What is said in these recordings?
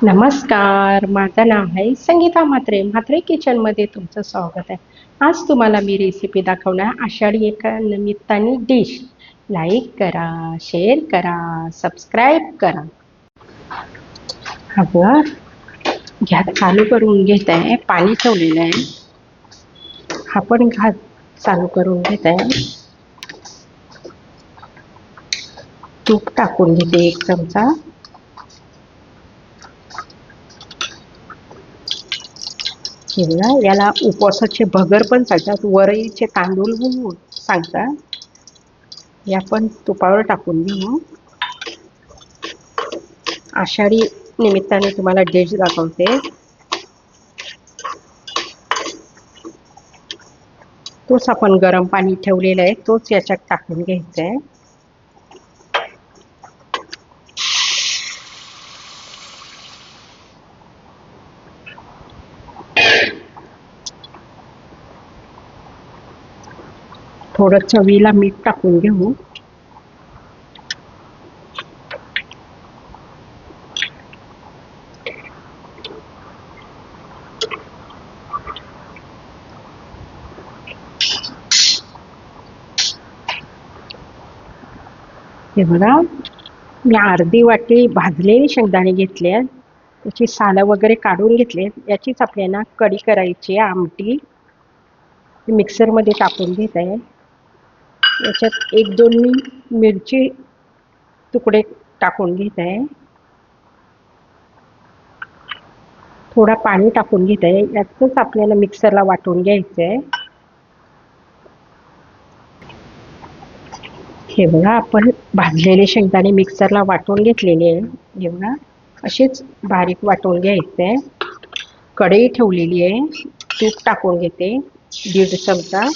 नमस्कार माझं नाव आहे संगीता म्हात्रे. म्हात्रे किचनमध्ये तुमचं स्वागत आहे. आज तुम्हाला मी रेसिपी दाखवणार आषाढी एका निमित्ताने डिश लाईक करा शेअर करा सबस्क्राईब करा. अगं गॅस चालू करून घेत. आहे पाणी ठेवलेलं आहे. हा पण घात चालू करून घेत. आहे तूप टाकून घेते एक चमचा. किंवा याला उपवासाचे भगर पण सांगतात वरईचे तांदूळ म्हणून सांगतात या पण तुपावर टाकून घेऊ. आषाढी निमित्ताने तुम्हाला डिश दाखवते. तोच आपण गरम पाणी ठेवलेलं आहे. तोच याच्यात टाकून घ्यायचा आहे. थोडं चवीला मीठ टाकून घेऊ. हे बघा मी अर्धी वाटी भाजलेली शेंगदाणे घेतले आहेत. त्याची सालं वगैरे काढून घेतले याचीच आपल्याला कढी करायची आहे आमटी. मिक्सरमध्ये टाकून घेत आहे. याच्यात एक दोन मी मिरची तुकडे टाकून घेत आहे. थोडा पाणी टाकून घेत आहे. यातच आपल्याला मिक्सरला वाटून घ्यायचं आहे. हे बघा आपण भाजलेले शेंगदाणे मिक्सरला वाटून घेतलेले आहे. हे बघा असेच बारीक वाटून घ्यायचे आहे. कढई ठेवलेली आहे. तूप टाकून घेते. दीड चमचा.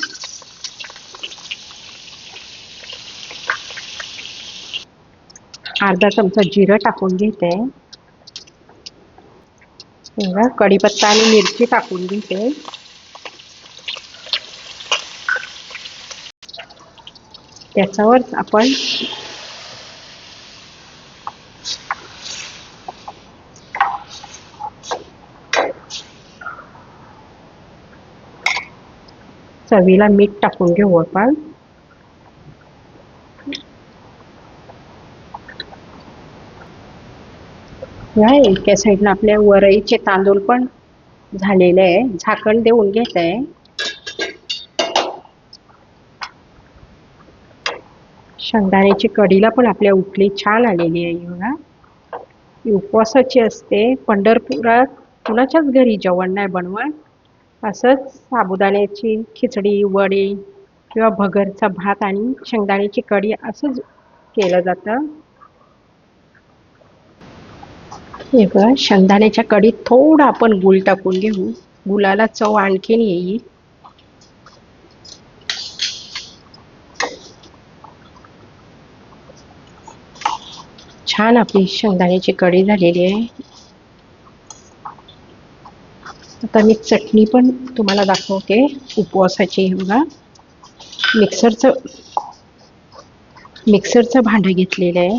अर्धा चमचा जिरं टाकून घेते. बघा कढीपत्ता आणि मिरची टाकून घेते. त्याच्यावर आपण चवीला मीठ टाकून घेऊ आपण. या इतक्या साईडनं आपल्या वरईचे तांदूळ पण झालेले आहे. झाकण देऊन घेत. आहे शेंगदाण्याची कढीला पण आपल्या उठली छान आलेली आहे एवढा उपवासाची असते. पंढरपुरात कुणाच्याच घरी जेवण नाही बनवत. असंच साबुदाण्याची खिचडी वडे किंवा भगरचा भात आणि शेंगदाण्याची कढी असंच केलं जातं. हे बघा शेंगदाण्याच्या कढीत थोडं आपण गुळ टाकून घेऊ. गुलाला चव आणखीन येईल. छान आपली शेंगदाण्याची कढी झालेली आहे. आता मी चटणी पण तुम्हाला दाखवते उपवासाची. बघा. मिक्सरचं मिक्सरचं भांडं घेतलेलं आहे.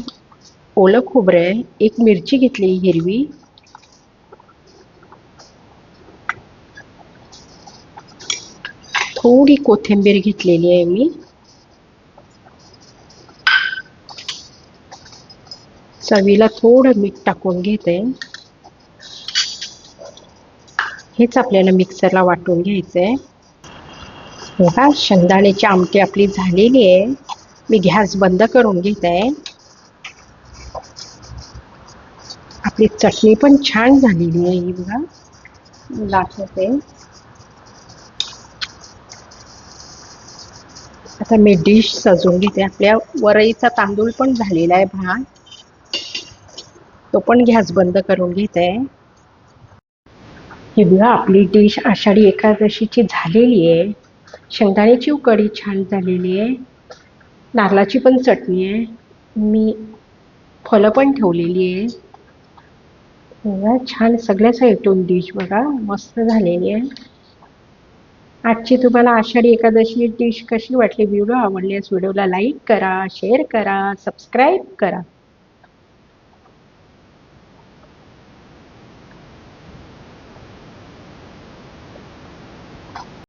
ओलं खोबरं आहे एक मिरची घेतली हिरवी. थोडी कोथिंबीर घेतलेली आहे मी. चवीला थोडं मीठ टाकून घेते. हेच आपल्याला मिक्सरला वाटून घ्यायचं आहे बघा शेंगदाण्याची आमटी आपली झालेली आहे. मी गॅस बंद करून घेत. आहे आपली चटणी पण छान झालेली आहे ही बघा. दाखवते. आता मी डिश सजवून घेते. आपल्या वरईचा तांदूळ पण झालेला आहे भात. तो पण गॅस बंद करून घेत. आहे ही बघा आपली डिश आषाढी एकादशीची झालेली आहे. शेंगदाण्याची कढी छान झालेली आहे. नारळाची पण चटणी आहे. मी फळं पण ठेवलेली आहे. बघा छान सगळ्या साईडून डिश बघा मस्त झालेली आहे. आजची तुम्हाला आषाढी एकादशी डिश कशी वाटली? व्हिडिओ आवडल्यास व्हिडिओला लाईक करा शेअर करा सबस्क्राईब करा.